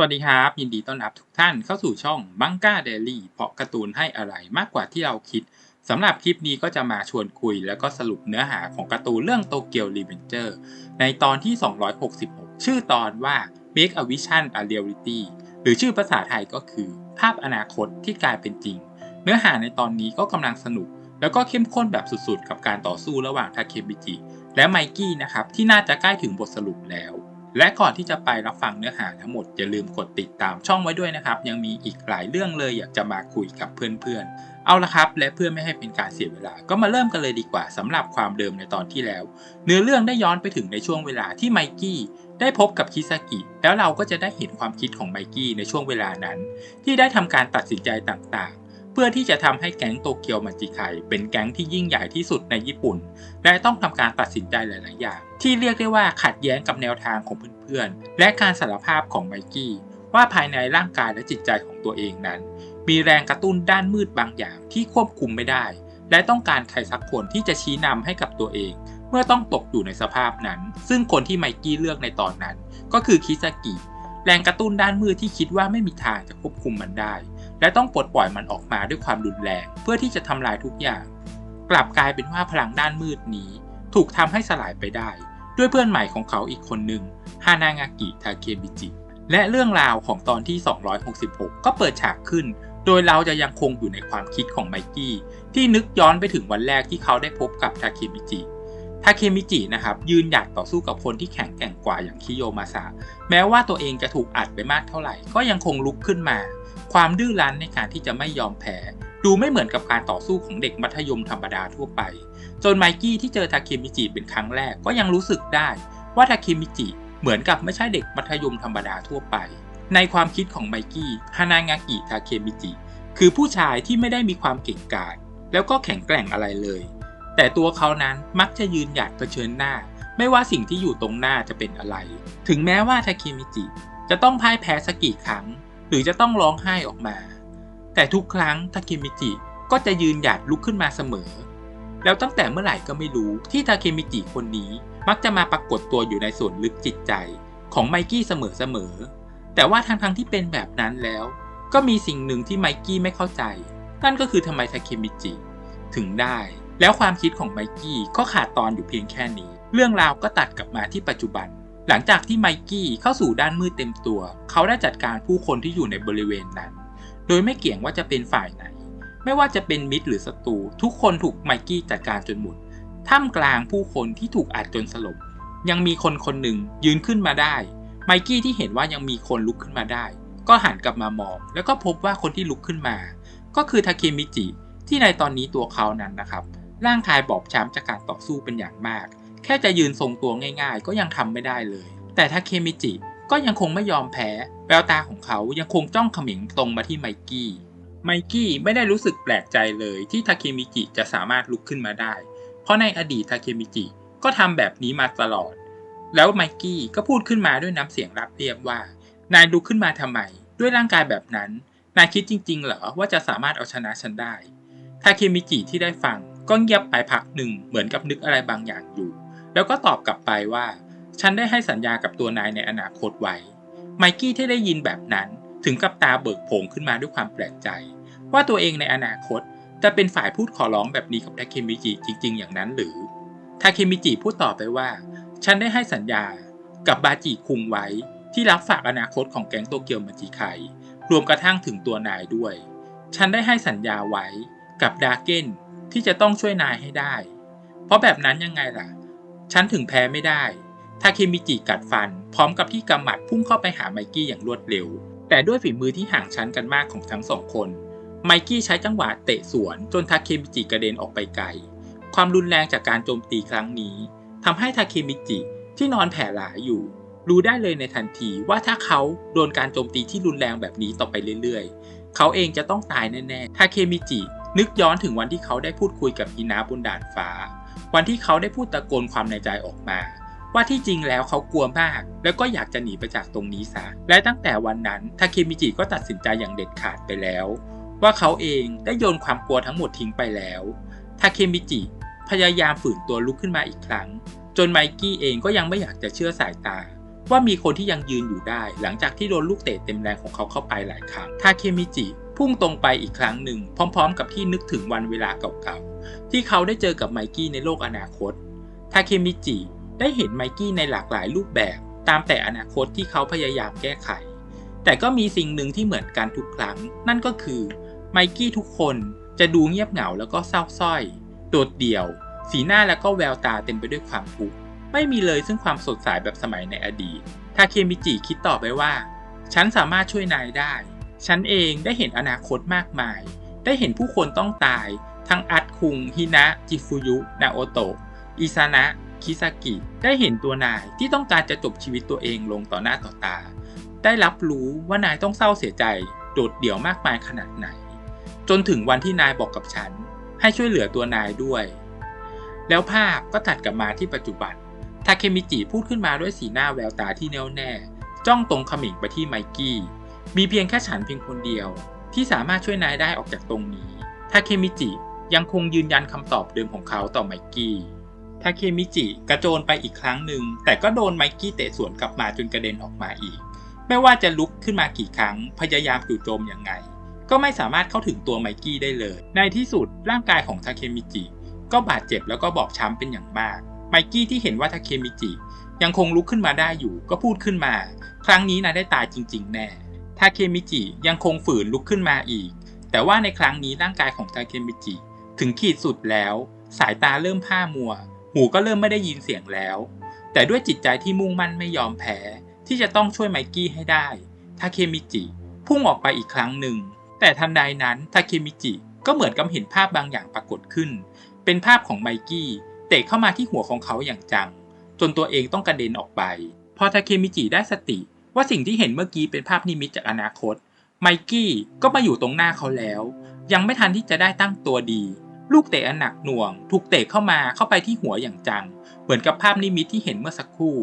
สวัสดีครับ ยินดีต้อนรับทุกท่านเข้าสู่ช่องบังกาเดลี่เพาะการ์ตูนให้อะไรมากกว่าที่เราคิดสำหรับคลิปนี้ก็จะมาชวนคุยแล้วก็สรุปเนื้อหาของการ์ตูนเรื่องโตเกียวรีเวนเจอร์ในตอนที่ 266 ชื่อตอนว่า Make a Vision a Reality หรือชื่อภาษาไทยก็คือ ภาพอนาคตที่กลายเป็นจริง เนื้อหาในตอนนี้ก็กำลังสนุก แล้วก็เข้มข้นแบบสุดๆ กับการต่อสู้ระหว่างทาเคมิจิและไมกี้นะครับที่น่าจะใกล้ถึงบทสรุปแล้ว และก่อนที่จะไปรับฟังเนื้อหาทั้งหมดอย่าลืมกดติดตามช่องไว้ด้วยนะครับ ยังมีอีกหลายเรื่องเลยอยากจะมาคุยกับเพื่อนๆ เอาละครับ และเพื่อไม่ให้เป็นการเสียเวลา ก็มาเริ่มกันเลยดีกว่าสำหรับความเดิมในตอนที่แล้ว เนื้อเรื่องได้ย้อนไปถึงในช่วงเวลาที่ไมกี้ได้พบกับคิซากิ แล้วเราก็จะได้เห็นความคิดของไมกี้ในช่วงเวลานั้น ที่ได้ทำการตัดสินใจต่างๆ พื่อที่จะทำให้แก๊งโตเกียวมันจิไคเป็นแก๊งที่ยิ่งใหญ่ที่สุดในญี่ปุ่น และต้องทำการตัดสินใจหลาย ๆ อย่าง ที่เรียกได้ว่าขัดแย้งกับแนวทางของเพื่อน ๆ และการสารภาพของไมกี้ว่าภายในร่างกายและจิตใจของตัวเองนั้น มีแรงกระตุ้นด้านมืดบางอย่างที่ควบคุมไม่ได้ และต้องการใครสักคนที่จะชี้นำให้กับตัวเอง เมื่อต้องตกอยู่ในสภาพนั้น ซึ่งคนที่ไมกี้เลือกในตอนนั้น ก็คือคิซากิ แรงกระตุ้นด้านมืดที่คิดว่าไม่มีทางจะควบคุมมันได้ และต้องปลดปล่อยมันออกมาด้วยความรุนแรงเพื่อที่จะทำลายทุกอย่าง กลับกลายเป็นว่าพลังด้านมืดนี้ ถูกทำให้สลายไปได้ ด้วยเพื่อนใหม่ของเขาอีกคนหนึ่งฮานางากิทาเคบิจิและเรื่องราวของตอนที่ 266 ก็เปิดฉากขึ้น โดยเราจะยังคงอยู่ในความคิดของไมกี้ที่นึกย้อนไปถึงวันแรกที่เขาได้พบกับทาเคมิจิ ทาเคมิจินะครับยืนหยัดต่อสู้กับคนที่แข็งแกร่งกว่าอย่างคิโยมาซะแม้ว่าตัวเองจะถูกอัดไปมากเท่าไหร่ ก็ยังคงลุกขึ้นมา ความดื้อรั้นในการที่จะไม่ยอมแพ้ ดูไม่เหมือนกับการต่อสู้ของเด็กมัธยมธรรมดาทั่วไป จนไมกี้ที่เจอทาเคมิจิเป็นครั้งแรกก็ยังรู้สึกได้ ว่าทาเคมิจิเหมือนกับไม่ใช่เด็กมัธยมธรรมดาทั่วไป ในความคิดของไมกี้ฮานางากิทาเคมิจิคือผู้ชายที่ไม่ได้มีความเก่งกาจแล้วก็แข็งแกร่งอะไรเลย แต่ตัวเขานั้นมักจะยืนหยัดเผชิญหน้า ไม่ว่าสิ่งที่อยู่ตรงหน้าจะเป็นอะไร ถึงแม้ว่าทาเคมิจิจะต้องพ่ายแพ้สักกี่ครั้ง หรือจะต้องร้องไห้ออกมา แต่ทุกครั้งทาเคมิจิก็จะยืนหยัดลุกขึ้นมาเสมอ แล้วตั้งแต่เมื่อไหร่ก็ไม่รู้ที่ทาเคมิจิคนนี้มักจะมาปรากฏตัวอยู่ในส่วนลึกจิตใจ ของไมกี้เสมอๆแต่ว่าทั้งๆที่เป็นแบบนั้นแล้ว ก็มีสิ่งหนึ่งที่ไมกี้ไม่เข้าใจ นั่นก็คือทำไมทาเคมิจิถึงได้ แล้วความคิดของไมกี้ก็ขาดตอนอยู่เพียงแค่นี้ เรื่องราวก็ตัดกลับมาที่ปัจจุบัน หลังจากที่ไมกี้เข้าสู่ด้านมืดเต็มตัว เขาได้จัดการผู้คนที่อยู่ในบริเวณนั้น โดยไม่เกี่ยงว่าจะเป็นฝ่ายไหน ไม่ว่าจะเป็นมิตรหรือศัตรูทุกคนถูกไมกี้จัดการจนหมดท่ามกลางผู้คนที่ถูกอัดจนสลบ ยังมีคนคนหนึ่งยืนขึ้นมาได้ ไมกี้ที่เห็นว่ายังมีคนลุกขึ้นมาได้ ก็หันกลับมามอง แล้วก็พบว่าคนที่ลุกขึ้นมา ก็คือทาเคมิจิที่ในตอนนี้ตัวเขานั้นนะครับ ร่างกายบอบช้ำจากการต่อสู้เป็นอย่างมาก แค่จะยืนทรงตัวง่าย ๆ ก็ยังทำไม่ได้เลย แต่ทาเคมิจิก็ยังคงไม่ยอมแพ้ แววตาของเขายังคงจ้องเขม็งตรงมาที่ไมกี้ ไมกี้ไม่ได้รู้สึกแปลกใจเลยที่ทาเคมิจิจะสามารถลุกขึ้นมาได้ เพราะในอดีตทาเคมิจิก็ทำแบบนี้มาตลอด แล้วไมกี้ก็พูดขึ้นมาด้วยน้ำเสียงรับเรียบว่า นายลุกขึ้นมาทำไม ด้วยร่างกายแบบนั้น นายคิดจริง ๆ เหรอว่าจะสามารถเอาชนะฉันได้ ทาเคมิจิที่ได้ฟัง ก็เงียบไปพักหนึ่งเหมือนกับนึกอะไรบางอย่างอยู่ แล้วก็ตอบกลับไปว่า ฉันได้ให้สัญญากับตัวนายในอนาคตไว้ ไมกี้ที่ได้ยินแบบนั้นถึงกับตาเบิกโผงขึ้นมาด้วยความแปลกใจ ว่าตัวเองในอนาคตจะเป็นฝ่ายพูดขอร้องแบบนี้กับทาเคมิจิจริง ๆ อย่างนั้นหรือทาเคมิจิพูดต่อไปว่า ฉันได้ให้สัญญากับบาจิคุงไว้ที่รับฝากอนาคตของแก๊งโตเกียวมาจิไครวมกระทั่งถึงตัวนายด้วย ฉันได้ให้สัญญาไว้กับดาเก้น ที่จะต้องช่วยนายให้ได้ เพราะแบบนั้นยังไงล่ะ ฉันถึงแพ้ไม่ได้ ทาเคมิจิกัดฟัน พร้อมกับที่กำหมัดพุ่งเข้าไปหาไมกี้อย่างรวดเร็ว แต่ด้วยฝีมือที่ห่างชั้นกันมากของทั้งสองคน ไมกี้ใช้จังหวะเตะสวนจนทาเคมิจิกระเด็นออกไปไกล ความรุนแรงจากการโจมตีครั้งนี้ทำให้ทาเคมิจิที่นอนแผ่หลาอยู่รู้ได้เลยในทันทีว่าถ้าเขาโดนการโจมตีที่รุนแรงแบบนี้ต่อไปเรื่อยๆ เขาเองจะต้องตายแน่ๆ ทาเคมิจิ นึกย้อนถึงวันที่เขาได้พูดคุยกับอินาบนดาดฟ้า วันที่เขาได้พูดตะโกนความในใจออกมา ว่าที่จริงแล้วเขากลัวมาก แล้วก็อยากจะหนีไปจากตรงนี้ซะและตั้งแต่วันนั้นทาเคมิจิก็ตัดสินใจอย่างเด็ดขาดไปแล้ว ว่าเขาเองได้โยนความกลัวทั้งหมดทิ้งไปแล้วทาเคมิจิพยายามฝืนตัวลุกขึ้นมาอีกครั้ง จนไมกี้เองก็ยังไม่อยากจะเชื่อสายตา ว่ามีคนที่ยังยืนอยู่ได้ หลังจากที่โดนลูกเตะเต็มแรงของเขาเข้าไปหลายครั้งทาเคมิจิ พุ่งตรงไปอีกครั้งหนึ่ง พร้อมๆ กับที่นึกถึงวันเวลาเก่าๆ ที่เขาได้เจอกับไมกี้ในโลกอนาคต ทาเคมิจิ ได้เห็นไมกี้ในหลากหลายรูปแบบ ตามแต่อนาคตที่เขาพยายามแก้ไข แต่ก็มีสิ่งหนึ่งที่เหมือนกันทุกครั้ง นั่นก็คือไมกี้ทุกคนจะดูเงียบเหงาแล้วก็เศร้าส้อย โดดเดี่ยว สีหน้าแล้วก็แววตาเต็มไปด้วยความทุกข์ไม่มีเลยซึ่งความสดใสแบบสมัยในอดีต ทาเคมิจิคิดต่อไปว่า ฉันสามารถช่วยนายได้ ฉันเองได้เห็นอนาคตมากมาย ได้เห็นผู้คนต้องตาย ทั้งอัดคุง ฮินะ จิฟุยุ นาโอโตะ อิซานะ คิซากิ ได้เห็นตัวนายที่ต้องการจะจบชีวิตตัวเองลงต่อหน้าต่อตา ได้รับรู้ว่านายต้องเศร้าเสียใจ โดดเดี่ยวมากมายขนาดไหน จนถึงวันที่นายบอกกับฉัน ให้ช่วยเหลือตัวนายด้วย แล้วภาพก็ตัดกลับมาที่ปัจจุบัน ทาเคมิจิพูดขึ้นมาด้วยสีหน้าแววตาที่แน่วแน่ จ้องตรงขมิงไปที่ไมกี้ มีเพียงแค่ฉันเพียงคนเดียวที่สามารถช่วยนายได้ออกจากตรงนี้ทาเคมิจิยังคงยืนยันคำตอบเดิมของเขาต่อไมกี้ทาเคมิจิกระโจนไปอีกครั้งหนึ่ง แต่ก็โดนไมกี้เตะสวนกลับมาจนกระเด็นออกมาอีก ไม่ว่าจะลุกขึ้นมากี่ครั้ง พยายามจู่โจมยังไง ก็ไม่สามารถเข้าถึงตัวไมกี้ได้เลย ในที่สุดร่างกายของทาเคมิจิก็บาดเจ็บแล้วก็บอบช้ำเป็นอย่างมาก ไมกี้ที่เห็นว่าทาเคมิจิยังคงลุกขึ้นมาได้อยู่ ก็พูดขึ้นมา ครั้งนี้นายได้ตายจริง ๆ แน่ ทาเคมิจิยังคงฝืนลุกขึ้นมาอีก แต่ว่าในครั้งนี้ร่างกายของทาเคมิจิถึงขีดสุดแล้ว สายตาเริ่มผ้ามัว หูก็เริ่มไม่ได้ยินเสียงแล้ว แต่ด้วยจิตใจที่มุ่งมั่นไม่ยอมแพ้ ที่จะต้องช่วยไมกี้ให้ได้ทาเคมิจิพุ่งออกไปอีกครั้งหนึ่ง แต่ทันใดนั้นทาเคมิจิก็เหมือนกับเห็นภาพบางอย่างปรากฏขึ้น เป็นภาพของไมกี้เตะเข้ามาที่หัวของเขาอย่างจัง จนตัวเองต้องกระเด็นออกไป พอทาเคมิจิได้สติ ว่าสิ่งที่เห็นเมื่อกี้เป็นภาพนิมิตจากอนาคต ไมกี้ก็มาอยู่ตรงหน้าเขาแล้ว ยังไม่ทันที่จะได้ตั้งตัวดี ลูกเตะอันหนักหน่วง ถูกเตะเข้ามาเข้าไปที่หัวอย่างจัง เหมือนกับภาพนิมิตที่เห็นเมื่อสักครู่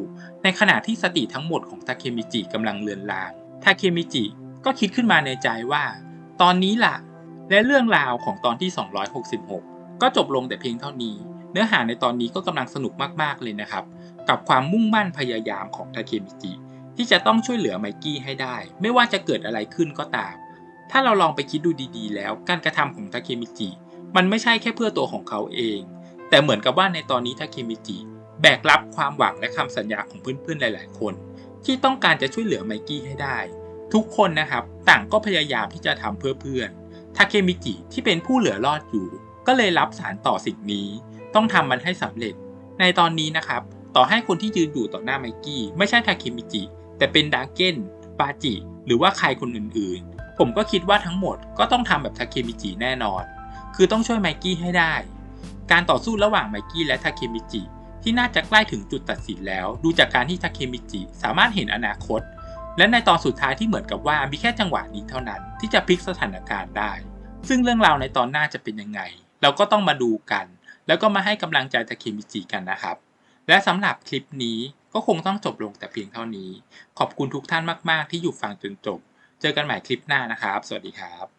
ในขณะที่สติทั้งหมดของทาเคมิจิกำลังเลือนลางทาเคมิจิก็คิดขึ้นมาในใจว่า ตอนนี้ล่ะ และเรื่องราวของตอนที่ 266 ก็จบลงแต่เพียงเท่านี้ เนื้อหาในตอนนี้ก็กำลังสนุกมากๆเลยนะครับ กับความมุ่งมั่นพยายามของทาเคมิจิ ที่จะต้องช่วยเหลือไมกี้ให้ได้ ไม่ว่าจะเกิดอะไรขึ้นก็ตาม ถ้าเราลองไปคิดดูดีๆ แล้วการกระทำของทาเคมิจิ มันไม่ใช่แค่เพื่อตัวของเขาเอง แต่เหมือนกับว่าในตอนนี้ทาเคมิจิแบกรับความหวังและคำสัญญาของเพื่อนๆหลาย ๆ คน ที่ต้องการจะช่วยเหลือไมกี้ให้ได้ ทุกคนนะครับต่างก็พยายามที่จะทำเพื่อเพื่อนทาเคมิจิที่เป็นผู้เหลือรอดอยู่ ก็เลยรับสารต่อสิ่งนี้ ต้องทำมันให้สำเร็จ ในตอนนี้นะครับต่อให้คนที่ยืนอยู่ต่อหน้าไมกี้ไม่ใช่ทาเคมิจิ แต่เป็นดาเก้นปาจิ หรือว่าใครคนอื่นๆ ผมก็คิดว่าทั้งหมดก็ต้องทำแบบทาเคมิจิแน่นอน คือต้องช่วยไมกี้ให้ได้ การต่อสู้ระหว่างไมกี้และทาเคมิจิที่น่าจะใกล้ถึงจุดตัดสินแล้ว ดูจากการที่ทาเคมิจิสามารถเห็นอนาคต และในตอนสุดท้ายที่เหมือนกับว่ามีแค่จังหวะนี้เท่านั้น ที่จะพลิกสถานการณ์ได้ ซึ่งเรื่องราวในตอนหน้าจะเป็นยังไง เราก็ต้องมาดูกัน แล้วก็มาให้กำลังใจทาเคมิจิกันนะครับ และสำหรับคลิปนี้ ก็คงต้องจบลงแต่เพียงเท่านี้ ขอบคุณทุกท่านมาก ๆ ที่อยู่ฟังจนจบ เจอกันใหม่คลิปหน้านะครับ สวัสดีครับ